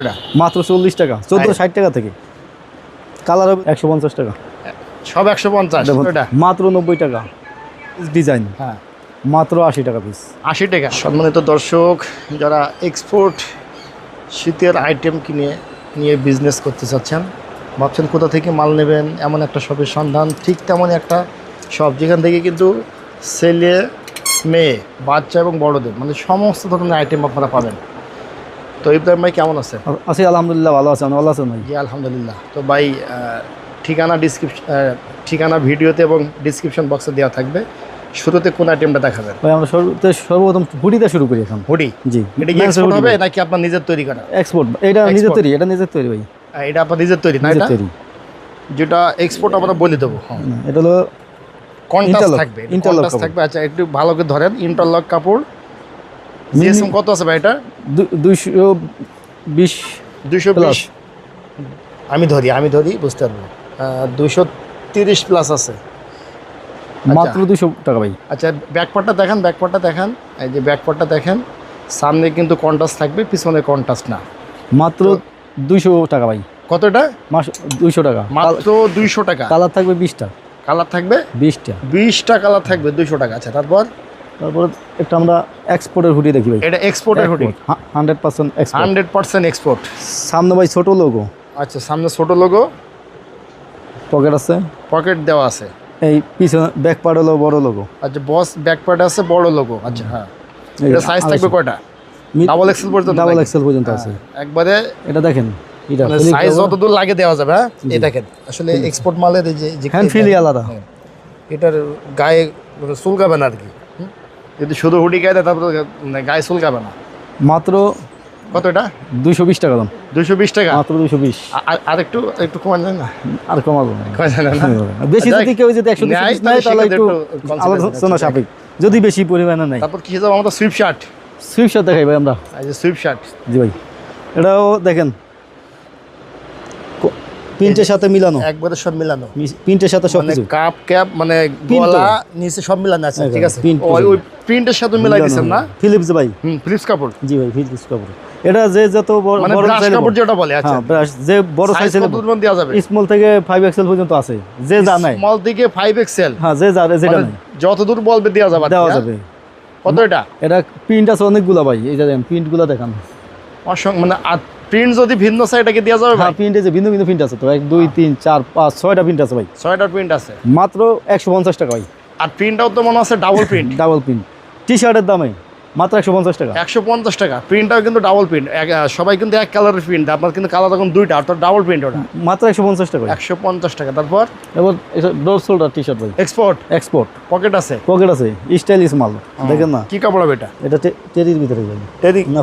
এটা? মাত্র চল্লিশ টাকা চোদ্দ ষাট টাকা থেকে। কালার হবে একশো পঞ্চাশ টাকা। সব একশো পঞ্চাশ মাত্র নব্বই টাকা। ডিজাইন হ্যাঁ। মাত্র আশি টাকা পিস আশি টাকা। সম্মানিত দর্শক যারা এক্সপোর্ট শীতের আইটেম কিনে নিয়ে বিজনেস করতে চাচ্ছেন ভাবছেন কোথা থেকে মাল নেবেন এমন একটা শপের সন্ধান ঠিক তেমন একটা শপ যেখান থেকে কিন্তু ছেলে মেয়ে বাচ্চা এবং বড়দের মানে সমস্ত ধরনের আইটেম আপনারা পাবেন। তো ইব্রাহিম ভাই কেমন আছে আছি আলহামদুলিল্লাহ ভালো আছেন ভালো আছেন ভাই? জি আলহামদুলিল্লাহ। তো ভাই ঠিকানা ডিসক্রিপশন ঠিকানা ভিডিওতে এবং ডিসক্রিপশন বক্সে দেওয়া থাকবে। শুরুতে কোন আইটেমটা দেখাবেন? ভাই আমরা শুরুতে সর্বপ্রথম হুডিতে শুরু করি এখন। হুডি? জি। এটা কি এক্সপোর্ট হবে নাকি আপনার নিজের তৈরি করা? এক্সপোর্ট এটা নিজের তৈরি এটা নিজের তৈরি ভাই। এটা আপনার নিজের তৈরি না? এটা তৈরি। যেটা এক্সপোর্ট আমরা বলে দেবো হ্যাঁ। এটা হলো কন্টাস থাকবে কাপড়। থাকবে। আচ্ছা একটু ভালো করে ধরেন ইন্টারলক কাপড়। জিএসএম কত আছে ভাই এটা দুইশো বিশ দুইশো Plus। বিশ আমি ধরি আমি ধরি বুঝতে পারব দুইশো তিরিশ প্লাস আছে। মাত্র দুশো টাকা ভাই। আচ্ছা ব্যাকপার্টটা দেখেন ব্যাকপার্টটা দেখেন। এই যে ব্যাকপার্টটা দেখেন সামনে কিন্তু কন্টাস থাকবে পিছনে কন্টাস না। মাত্র দুইশো টাকা ভাই। কতটা মাস দুইশো টাকা। মাত্র দুইশো টাকা। কালার থাকবে বিশটা। কালার থাকবে? বিশটা। বিশটা কালার থাকবে দুইশো টাকা। আচ্ছা তারপর? তারপরে একটা আমরা এক্সপোর্টের হুডি দেখি ভাই। এটা এক্সপোর্টের hoodie? Hundred percent export hundred percent export সামনে ভাই ছোট লোগো আচ্ছা সামনে ছোট লোগো পকেট আছে। পকেট দেওয়া আছে। এই পিছনে ব্যাক পার্ট হলো বড় লোগো আচ্ছা বস ব্যাক পার্ট আছে বড় লোগো আচ্ছা হ্যাঁ। এটা সাইজ থাকবে কয়টা? ডাবল এক্সেল পর্যন্ত ডাবল এক্সেল পর্যন্ত আছে। হ্যাঁ, একবারে এটা দেখেন এটা সাইজ যতদূর লাগে দেওয়া যাবে হ্যাঁ? এই দেখেন আসলে এক্সপোর্ট মালের যে যে- হ্যান্ড ফিলই আলাদা। হ্যাঁ। এটার গায়ে মানে চুলকাবে না আর কি? যদি শুধু হুডি গায়ে দেয় তারপরে মানে গায়ে চুলকাবে না। মাত্র কত এটা? দুইশো বিশ টাকা দাম। দুইশো বিশ টাকা? মাত্র দুইশো বিশ। আর- একটু একটু কমান যায় না। আর কমাবো বেশি আচ্ছা, যদি কেউ যদি একশো নেয়, তাহলে একটু আলোচনা সাপেক্ষ। যদি বেশি পরিমাণে নেয়। তারপর কি যাব আমাদের সুইপ শার্ট সুইপশার দেখাই ভাই আমরা। সুইপ শার্ট জি ভাই। এটাও দেখেন প্রিন্টের সাথে মিলানো? একবারে সব মিলানো। প্রিন্টের সাথে সব মানে কিছু কাপ ক্যাপ মানে গলা নিচে সব মিলানো আছে ঠিক আছে? ওই প্রিন্টের সাথে মিলাই না? ফিলিপস ভাই। হুম ফিলিপস কাপড় জি ভাই ফিলিপস কাপড় এটা যে যত বড় মানে বড় কাপড় যেটা বলে আচ্ছা। হ্যাঁ ব্রাশ যে বড় সাইজ দেওয়া যাবে? স্মল থেকে ফাইভ এক্সেল পর্যন্ত আছে। যে যা নাই। স্মল থেকে 5 এক্সেল হ্যাঁ যে যা যেটা নাই। যত দূর বলবে দেওয়া যাবে দেওয়া হ্যাঁ? যাবে। কত এটা? এটা প্রিন্ট আছে অনেকগুলা ভাই এই যে দেখেন দেখান। অসংখ্য মানে প্রিন্ট যদি ভিন্ন সাইডে দেওয়া যাবে হ্যাঁ ভাই? প্রিন্ট আছে ভিন্ন ভিন্ন প্রিন্ট আছে তো এক দুই তিন চার পাঁচ ছয়টা প্রিন্ট আছে ভাই। ছয়টা প্রিন্ট আছে। মাত্র একশো পঞ্চাশ টাকা ভাই। আর প্রিন্টটাও তো মনে আছে double print double print T শার্টের দামে। মাত্র একশো পঞ্চাশ টাকা। একশো পঞ্চাশ টাকা। প্রিন্টটাও কিন্তু ডাবল প্রিন্ট সবাই কিন্তু এক কালারের প্রিন্ট আপনার কিন্তু কালার তখন দুইটা অর্থাৎ ডাবল প্রিন্ট ওটা। মাত্র একশো পঞ্চাশ টাকা। একশো পঞ্চাশ টাকা। তারপর? এবার drop shoulder T shirt export export pocket আছে? পকেট আছে। স্টাইলিশ মাল। দেখেন না? কি কাপড় হবে এটা? এটা টেরির ভিতরে ভাই। না,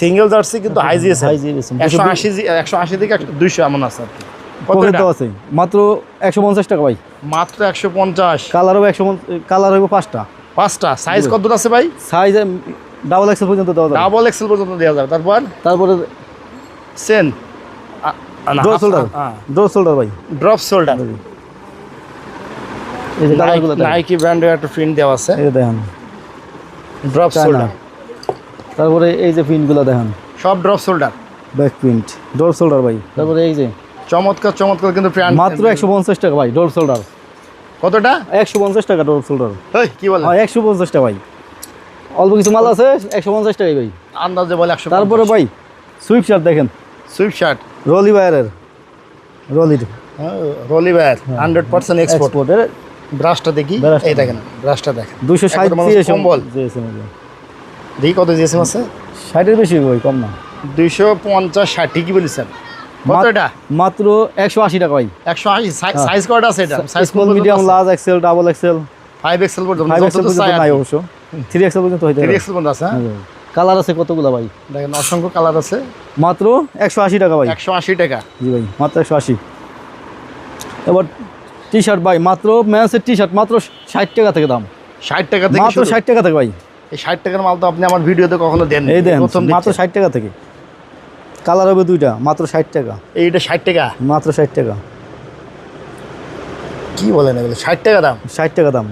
সিঙ্গেল জার্সি কিন্তু হাইজি আছে High GS, একশো আশি একশো আশি থেকে দুইশো এমন আছে আর কি। পকেট আছে। মাত্র একশো পঞ্চাশ টাকা ভাই। মাত্র একশো পঞ্চাশ। কালার হবে একশো কালার হবে পাঁচটা। পাঁচটা। সাইজ কত আছে ভাই? সাইজ ডাবল এক্সেল পর্যন্ত দেওয়া যাবে। ডাবল এক্সেল পর্যন্ত দেওয়া যাবে। তারপর? তারপরে সেন শোল্ডার শোল্ডার ভাই। ড্রপ শোল্ডার নাইকি ব্র্যান্ডের একটা প্রিন্ট দেওয়া আছে। এই দেখেন। ড্রপ শোল্ডার তারপরে এই যে প্রিন্টগুলো দেখেন। সব drop shoulder back print drop shoulder ভাই। তারপরে এই যে চমৎকার চমৎকার কিন্তু মাত্র একশো পঞ্চাশ টাকা ভাই ডোর শোল্ডার কতটা? একশো পঞ্চাশ টাকা ডোর শোল্ডার কি বলে হ্যাঁ একশো পঞ্চাশ টাকা ভাই। অল্প কিছু মাল আছে একশো পঞ্চাশ টাকাই ভাই। আন্দাজে বলে একশো তারপরে ভাই সুইপ শার্ট দেখেন। সুইফট শার্ট রলি বায়ারের রলির রলি ব্যার হান্ড্রেড পার্সেন্ট এক্সপোর্ট এক্সপোর্টের ব্রাশটা দেখি। এই দেখেন ব্রাশটা দেখেন। দুশো ষাট কম্বল। দেখি কত জিএসএম আছে? ষাটের বেশি ভাই কম না। দুইশো পঞ্চাশ ষাট ঠিকই বলেছেন। কত এটা মাত্র একশো আশি টাকা ভাই। একশো আশি সাইজ কয়টা আছে এটা? Size small medium large XL double XL five XL পর্যন্ত ফাইভ এক্সেল যতদূর নাই অবশ্য। থ্রি এক্সেল পর্যন্ত হইতে থ্রি এক্সেল পর্যন্ত আছে হ্যাঁ? কালার আছে কতগুলো ভাই? দেখেন অসংখ্য কালার আছে। মাত্র একশো আশি টাকা ভাই। একশো আশি টাকা। জি ভাই মাত্র একশো আশি। এবার টি শার্ট ভাই মাত্র ম্যান্সের টি শার্ট মাত্র ষাট টাকা থেকে দাম। ষাট টাকা থেকে মাত্র শুরু। ষাট টাকা থেকে ভাই। এই টাকার মাল তো আপনি আমার ভিডিওতে কখনো দেন এই দেন মাত্র দিচ্ছেন। ষাট টাকা থেকে। কালার হবে দুইটা মাত্র ষাট টাকা। এইটা ষাট টাকা? মাত্র ষাট টাকা। কি বলেন এগুলো? ষাট টাকা দাম? ষাট টাকা দাম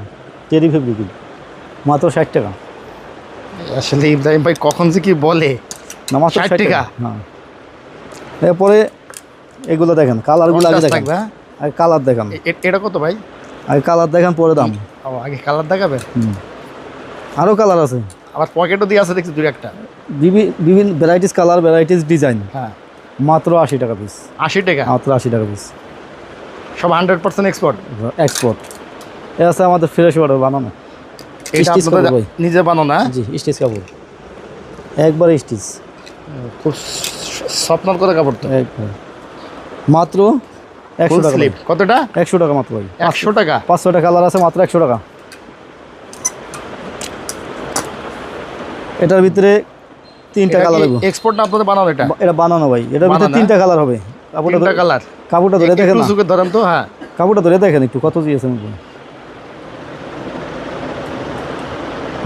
টেরি ফেব্রিক মাত্র ষাট টাকা। আসলে ইব্রাহিম ভাই কখন যে কি বলে? না মাত্র 60 ষাট টাকা? হ্যাঁ। এরপরে এগুলো দেখেন কালারগুলো আগে দেখেন। হ্যাঁ? আগে কালার দেখান। এটা কত ভাই? আগে কালার দেখান পরে দাম। আগে কালার দেখাবেন? হুম। আরও কালার আছে। আবার পকেটও দিয়ে আছে দেখছি দুই একটা। বিভি- বিভিন্ন ভ্যারাইটিস কালার ভ্যারাইটিস ডিজাইন হ্যাঁ। মাত্র আশি টাকা পিস আশি টাকা? মাত্র আশি টাকা পিস সব হান্ড্রেড পার্সেন্ট এক্সপোর্ট এক্সপোর্ট এ আছে আমাদের ফ্রেশ ওয়াটার বানানো। নিজে বানানো না জি স্টিচ কাপড়। একবার স্টিচ। খুব স্বপ্নর করে কাপড় তো। একবার। মাত্র একশো টাকা কতটা? একশো টাকা মাত্র একশো টাকা? পাঁচশোটা কালার আছে মাত্র একশো টাকা। এটার ভিতরে তিনটা কালার হবে এক্সপোর্ট না আপনাদের বানানো এটা? এটা বানানো ভাই। এটার ভিতরে তিনটা কালার হবে। কাপড়টা তিনটা কালার কাপড়টা ধরে দেখেন একটু না ধরেন তো হ্যাঁ। কাপড়টা ধরে দেখেন একটু কত দিয়েছেন আপনি?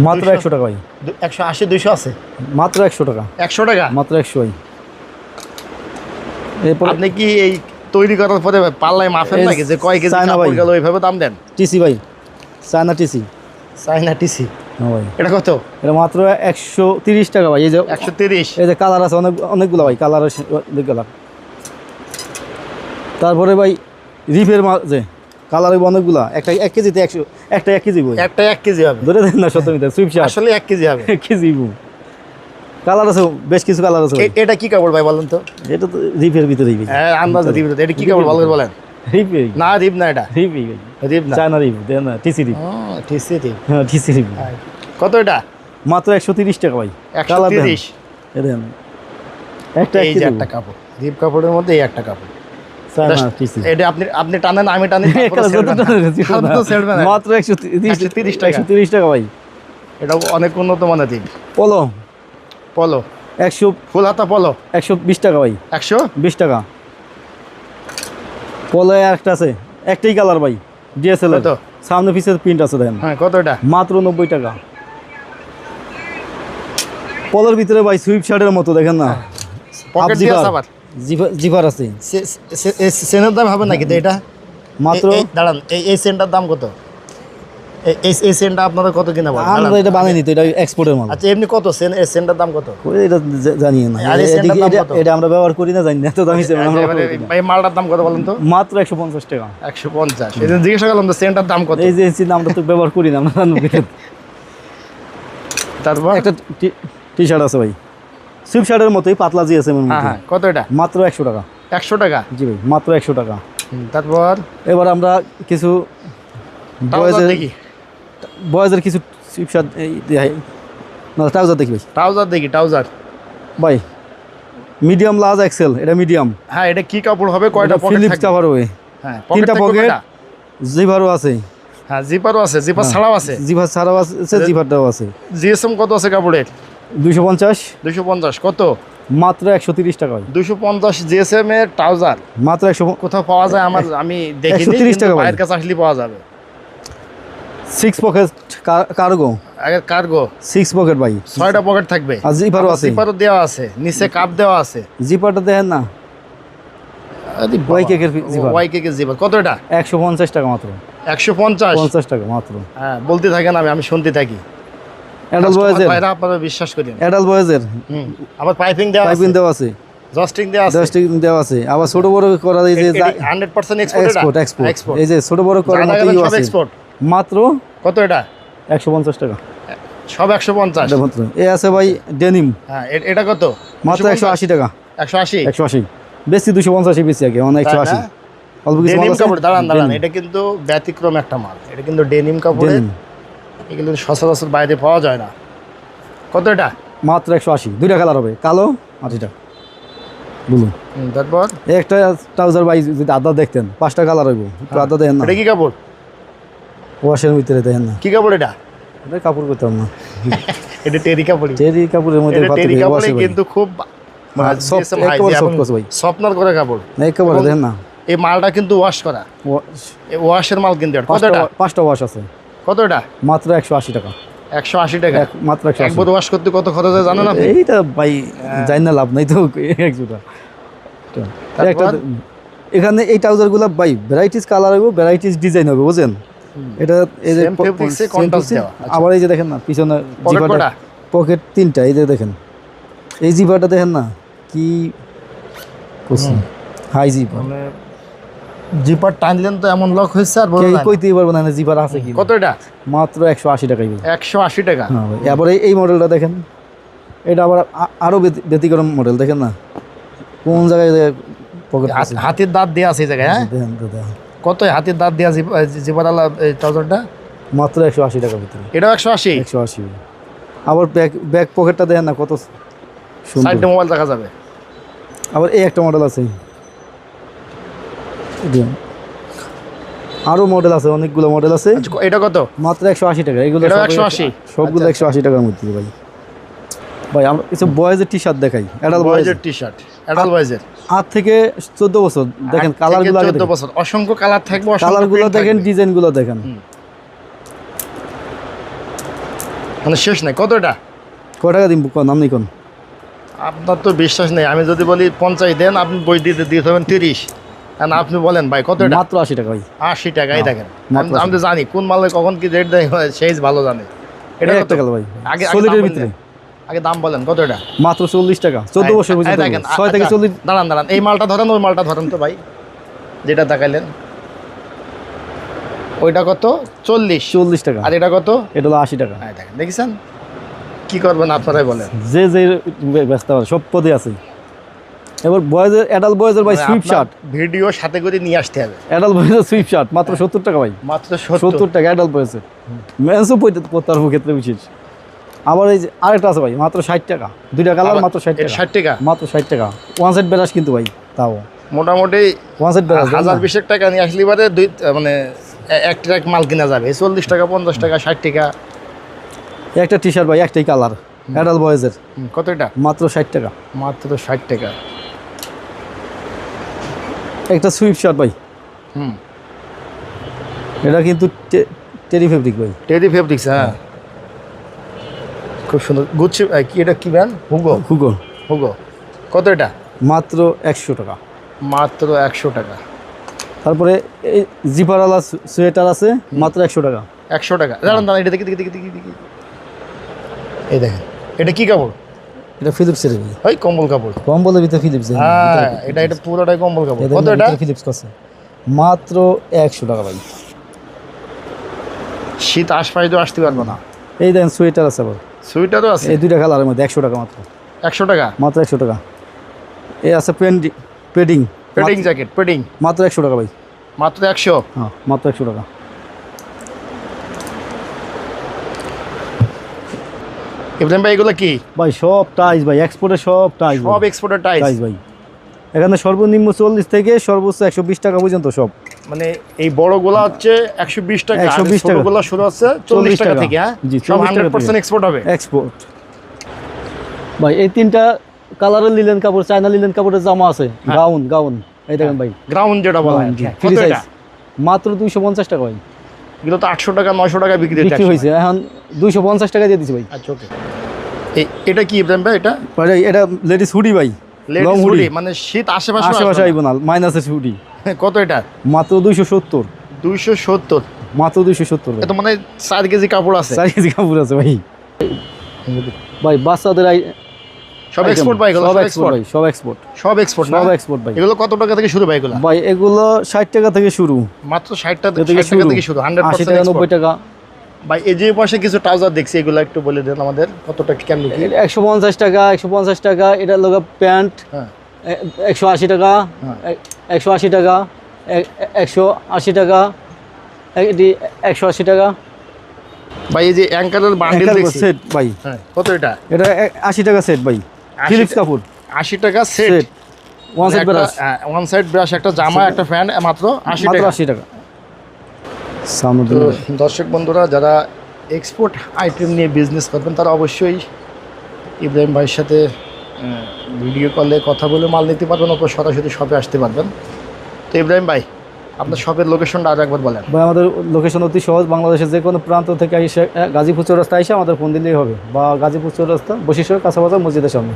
মাত্র। একশো টাকা ভাই। একশো আশি দুইশো আছে? মাত্র একশো টাকা। একশো টাকা? মাত্র একশো ভাই। এরপর আপনি কি এই তৈরি করার পরে পাল্লায় মাফেন নাকি? যে কয় কেজি কাপড়। গেল ওইভাবে দাম দেন? টিসি ভাই। China TC. China TC. এটা কত? এটা মাত্র একশো তিরিশ টাকা ভাই এই যে একশো তিরিশ। এই যে কালার আছে অনেক অনেকগুলো ভাই কালার তারপরে ভাই রিফের মাঝে কালার হইব অনেকগুলা একটা এক কেজিতে একশো একটা এক কেজি বই একটা এক কেজি হবে। ধরে দেন না সত্যমিতে সুইপ আসলে এক কেজি হবে। এক কেজি কালার আছে বেশ কিছু কালার আছে এটা কি কাপড় ভাই বলেন তো? এটা তো রিফের ভিতরেই ভাই। হ্যাঁ আন্দাজ দিব এটা কি কাপড় ভালো করে বলেন। রিফের না রিপ না এটা। রিপ না। চায়না দেন না টিসি রিপ হ্যাঁ টিসি কত এটা? মাত্র একশো তিরিশ টাকা ভাই। কালার তিরিশ। দেন। একটা এই যে একটা কাপড়। রিপ কাপড়ের মধ্যে এই একটা কাপড়। এটা আপনি আপনি টানেন আমি টানি। মাত্র একশো তিরিশ টাকা। একশো তিরিশ টাকা ভাই। এটা অনেক উন্নত মানের দিন পলো পলো একশো ফুল হাতা পলো একশো বিশ টাকা ভাই। একশো? বিশ টাকা। পলো একটা আছে। একটাই কালার ভাই ডিএসএল তো সামনে পিসের প্রিন্ট আছে দেখেন। হ্যাঁ কতটা মাত্র নব্বই টাকা। পলের ভিতরে ভাই সুইপ শার্টের মতো দেখেন না? জিফার- জিফার আছে। সেনের দাম হবে নাকি এটা? মাত্র দাঁড়ান এই সেন্টার দাম কত? এই এই- সেন্টটা আপনাদের কত কিনা বলেন? আমরা এটা বানিয়ে নিত এটা এক্সপোর্টের মাল। আচ্ছা এমনি কত? সেন এই সেন্টার দাম কত? এটা জানি না। এটা- আমরা ব্যবহার করি না জানি না তো দামি সেন্ট আমরা। এই মালটার দাম কত বলেন তো? মাত্র একশো পঞ্চাশ টাকা। একশো পঞ্চাশ। এই জন্য জিজ্ঞাসা করলাম তো সেন্টার দাম কত? এই যে এই আমরা তো ব্যবহার করি না আমরা তারপর? একটা টি শার্ট আছে ভাই। সুইপ শার্টের মতোই পাতলা জি আছে হ্যাঁ হ্যাঁ কত এটা? মাত্র একশো টাকা। একশো টাকা? জি ভাই মাত্র একশো টাকা। তারপর? এবার আমরা কিছু বয়েজের বয়েজের কিছু। না ট্রাউজার দেখি ভাই। ট্রাউজার দেখি ট্রাউজার। ভাই মিডিয়াম লার্জ এক্সেল এটা মিডিয়াম হ্যাঁ এটা কি কাপড় হবে? কয়টা পকেট কাভার হবে হ্যাঁ তিনটা পকেট জিভারও আছে। হ্যাঁ জিপারও আছে জিপার হ্যাঁ। ছাড়াও আছে। জিভার ছাড়াও আছে জিভারটাও আছে। জিএসএম কত আছে কাপড়ের? দুইশো পঞ্চাশ। দুশো পঞ্চাশ কত? মাত্র একশো তিরিশ টাকা দুশো পঞ্চাশ জিএসএম এর ট্রাউজার। মাত্র একশো কোথাও পাওয়া যায় আমার আমি 130 কিন্তু টাকা বলে। কাছে আসলে পাওয়া যাবে। সিক্স পকেট কার্গো আগে কার্গো সিক্স পকেট ভাই। ছয়টা পকেট থাকবে। আর জিপারও আছে। জিপারও দেওয়া আছে। নিচে কাপ দেওয়া আছে। জিপারটা দেখেন না। ওয়াই কেকের জিপার ওয়াই কেকের জিপার কত এটা? একশো পঞ্চাশ টাকা মাত্র। একশো পঞ্চাশ? পঞ্চাশ টাকা মাত্র। হ্যাঁ বলতে থাকেন আমি আমি শুনতে থাকি। অ্যাডাল বয়েজের ভাইরা আপনারা বিশ্বাস করেন। অ্যাডাল বয়েজের আবার পাইপিং দেওয়া আছে। পাইপিং দেওয়া আছে। জস্টিং দেওয়া আছে। দশটি দেওয়া আছে। আবার ছোট বড় করা এই যে এক্সপোর্ট এক্সপোর্ট এক্সপোর্ট এই যে ছোট বড় মতো আছে। এক্সপোর্ট মাত্র কত এটা? একশো পঞ্চাশ টাকা। সব একশো পঞ্চাশ? এ আছে ভাই ডেনিম। হ্যাঁ এটা কত? মাত্র একশো আশি টাকা। একশো আশি? একশো আশি। বেশি দুশো পঞ্চাশি বেশি আগে মানে একশো আশি। অল্প কিছু কাপড় দাঁড়ান দাঁড়ান এটা কিন্তু ব্যতিক্রম একটা মাল। এটা কিন্তু ডেনিম denim। এগুলো সচরাচর বাইরে পাওয়া যায় না। কত এটা? মাত্র একশো আশি। দুইটা কালার হবে কালো আর এটা। বলুন তারপর? একটা ট্রাউজার ভাই যদি আদা দেখতেন পাঁচটা কালার হইব। একটু আদা দেখেন না। এটা কি কাপড়? ওয়াশের ভিতরে দেখেন না। কি কাপড় এটা? এটা কাপড় করতাম না। এটা টেরি কাপড় চেরি কাপড়ের মধ্যে টেরি দিয়ে কাপড়ে ওয়াশে কিন্তু খুব হ্যাঁ, একেবারে। স্বপ্নার করে কাপড়। একেবারে এবং- দেখেন না। এই মালটা কিন্তু ওয়াশ করা। ওয়াশের মাল কিন্তু পাঁচটা ওয়াশ আছে। কত এটা মাত্র একশো আশি টাকা। একশো আশি টাকা। মাত্র একশো একবার ওয়াশ করতে কত খরচ হয় জানেন আপনি? এইটা ভাই জানি না লাভ নাই তো একশোটা একটা এখানে এই ট্রাউজারগুলো ভাই ভ্যারাইটিস কালার হবে ভ্যারাইটিস ডিজাইন হবে বুঝছেন? এটা এই যে আচ্ছা। আবার এই যে দেখেন না পিছনে পকেট তিনটা এই যে দেখেন। এই জিপারটা দেখেন না কি হাই জিপার মানে জিপার টানলেন তো এমন লক হয়েছে আর কেউ কইতেই পারব না জিপার আছে কি কত এটা? মাত্র একশো আশি টাকাই বলে। একশো আশি টাকা? হ্যাঁ ভাই। এই- মডেলটা দেখেন। এটা আবার আরও ব্যতি- ব্যতিক্রম মডেল দেখেন না? কোন জায়গায় পকেট হাতির দাঁত দেওয়া আছে এই জায়গায় হ্যাঁ। কত হাতির দাঁত দেওয়া জিপারালা ট্রাউজারটা মাত্র একশো আশি টাকার ভিতরে। এটাও একশো আশি? একশো আশি। আবার ব্যাক ব্যাক পকেটটা দেখেন না কত সাইডে মোবাইল দেখা যাবে। আবার এই একটা মডেল আছে। দেখেন। আরও মডেল আছে অনেকগুলো মডেল আছে। আচ্ছা, এটা কত? মাত্র একশো আশি টাকা এগুলো একশো আশি? সবগুলো আচ্ছা, একশো আশি টাকার মধ্যে ভাই। ভাই আমরা কিছু বয়েজের টি শার্ট দেখাই। অ্যাডাল বয়েজের টি শার্ট অ্যাডাল বয়েজের আট থেকে চোদ্দ বছর। দেখেন কালারগুলো চোদ্দ বছর। অসংখ্য কালার থাকবে কালারগুলো দেখেন ডিজাইনগুলো দেখেন। মানে শেষ নাই। কত এটা? ক টাকা দিন কোন নাম নেই কোন? আপনার তো বিশ্বাস নেই। আমি যদি বলি পঞ্চাশ দেন আপনি বই দিতে দিয়ে হবেন তিরিশ। আর আপনি বলেন ভাই কত মাত্র আশি টাকা ভাই। আশি টাকাই দেখেন। আমি- তো জানি কোন মালে কখন কি রেট দেয় সেই ভালো জানে। এটা? একটা গেল ভাই। আগে ভিতরে। আগে দাম বলেন কত এটা? মাত্র চল্লিশ টাকা চোদ্দ বছর দেখেন, ছয় থেকে আচ্ছা, চল্লিশ দাঁড়ান দাঁড়ান এই মালটা ধরেন ওই মালটা ধরেন তো ভাই যেটা দেখাইলেন। ওইটা কত? চল্লিশ। চল্লিশ টাকা। আর এটা কত? এটা হলো আশি টাকা। হ্যাঁ দেখেন দেখেছেন? কি করবেন আপনারাই বলেন। যে যে ব্যস্ত সব পদে আছে। এবার বয়েজের অ্যাডাল বয়েজের ভাই সুইপ শার্ট ভিডিও সাথে করে নিয়ে আসতে হবে। অ্যাডাল বয়েজের সুইপ শার্ট মাত্র সত্তর টাকা ভাই। মাত্র সত্তর। টাকা অ্যাডাল বয়েজের। মেন্সও পড়তে পড়তে পারব ক্ষেত্রে বিশেষ। আবার এই যে আরেকটা আছে ভাই মাত্র ষাট টাকা। দুইটা কালার মাত্র ষাট টাকা। ষাট টাকা? মাত্র ষাট টাকা। ওয়ান সাইড ব্রাশ কিন্তু ভাই তাও। মোটামুটি ওয়ান সাইড ব্রাশ হাজার বিশেক টাকা নিয়ে আসলে বাদে দুই মানে এক ট্রাক মাল কিনা যাবে। চল্লিশ টাকা পঞ্চাশ টাকা ষাট টাকা। একটা টি শার্ট ভাই একটাই কালার অ্যাডাল বয়েজের কত এটা? মাত্র ষাট টাকা। মাত্র ষাট টাকা। একটা সুইপ শার্ট ভাই। হুম। এটা কিন্তু টেরি ফেব্রিক ভাই। টেরি ফেব্রিক্স হ্যাঁ। খুব সুন্দর। গুচ্ছি কি এটা কি ব্র্যান্ড হুগো হুগো হুগো কত এটা? মাত্র একশো টাকা। মাত্র একশো টাকা। তারপরে এই জিপারওয়ালা সোয়েটার আছে মাত্র একশো টাকা। একশো টাকা। দাঁড়ান দাঁড়ান এটা দেখি দেখি দেখি দেখি দেখি। এই দেখেন। এটা কি কাপড়? এটা ফিলিপসের ওই কম্বল কাপড়। কম্বলের ভিতরে ফিলিপস হ্যাঁ এটা এটা পুরোটাই কম্বল কাপড়। কত এটা? ফিলিপস কাছে মাত্র একশো টাকা ভাই। শীত আশপাশ তো আসতে পারব না। এই দেখেন সোয়েটার আছে আবার। সুইটারও আছে। এই দুইটা কালারের মধ্যে একশো টাকা মাত্র। একশো টাকা? মাত্র একশো টাকা। এই আছে পেন্টি পেডিং। Padding jacket padding? মাত্র একশো টাকা ভাই। মাত্র একশো? হ্যাঁ মাত্র একশো টাকা। ইব্রাহিম ভাই এগুলো কি? ভাই সব টাইস ভাই এক্সপোর্টের সব টাইস সব এক্সপোর্টের টাইস? টাইস ভাই। এখানে সর্বনিম্ন চল্লিশ থেকে সর্বোচ্চ একশো বিশ টাকা পর্যন্ত সব। মানে এই হচ্ছে একশো বিশ টাকা 120 টাকা। ছোটগুলা শুরু হচ্ছে চল্লিশ টাকা থেকে হ্যাঁ? সব হান্ড্রেড পার্সেন্ট এক্সপোর্ট হবে। এক্সপোর্ট ভাই এই তিনটা কালারের লিলেন কাপড় চায়না লিলেন কাপড়ের জামা আছে। হ্যাঁ। গাউন গাউন এই দেখেন ভাই। গ্রাউন্ড যেটা বলা হয়। গাউন, হ্যাঁ, মাত্র দুইশো পঞ্চাশ টাকা ভাই। এগুলো তো আটশো টাকা নয়শো টাকা বিক্রি বিক্রি হয়েছে। এখন দুইশো পঞ্চাশ টাকা দিয়ে দিচ্ছি ভাই। আচ্ছা ওকে। এটা কি ইব্রাহিম ভাই এটা? ভাই এটা লেডিস হুডি ভাই। Long hoodie. মানে শীত আশেপাশে আশেপাশে আইব না মাইনাসের হুডি। কত এটা? মাত্র দুইশো সত্তর। দুইশো সত্তর। মাত্র দুইশো সত্তর মানে চার কেজি কাপড় আছে। চার কেজি কাপড় আছে ভাই। ভাই বাচ্চাদের সব এক্সপোর্ট ভাই সব এক্সপোর্ট ভাই সব এক্সপোর্ট সব এক্সপোর্ট সব এক্সপোর্ট ভাই। এগুলো কত টাকা থেকে শুরু ভাই এগুলো? ভাই এগুলো ষাট টাকা থেকে শুরু। মাত্র টাকা থেকে শুরু। টাকা ভাই এই যে পাশে কিছু ট্রাউজার দেখছি এগুলো একটু বলে দেন আমাদের কতটা কেমনি কি? টাকা একশো পঞ্চাশ টাকা এটা প্যান্ট হ্যাঁ। একশো আশি টাকা হ্যাঁ। একশো আশি টাকা একশো আশি টাকা এটি একশো আশি টাকা। ভাই এই যে অ্যাঙ্কারের বান্ডিল সেট ভাই। হ্যাঁ কত এটা? এটা আশি টাকা সেট ভাই। ফিলিপস কাপড়। আশি টাকা set one side brush one side brush একটা জামা একটা ফ্যান মাত্র আশি মাত্র টাকা। আশি টাকা। দর্শক বন্ধুরা যারা এক্সপোর্ট আইটেম নিয়ে বিজনেস করবেন তারা অবশ্যই ইব্রাহিম ভাইয়ের সাথে ভিডিও কলে কথা বলে মাল নিতে পারবেন অথবা সরাসরি শপে আসতে পারবেন। তো ইব্রাহিম ভাই আপনার শপের লোকেশনটা আর একবার বলেন। ভাই আমাদের লোকেশন অতি সহজ। বাংলাদেশের যে কোনো প্রান্ত থেকে এসে গাজীপুর চৌরাস্তা এসে আমাদের ফোন দিলেই হবে। বা গাজীপুর চৌরাস্তা বশিষ্ঠ কাছাপাছা মসজিদের সামনে।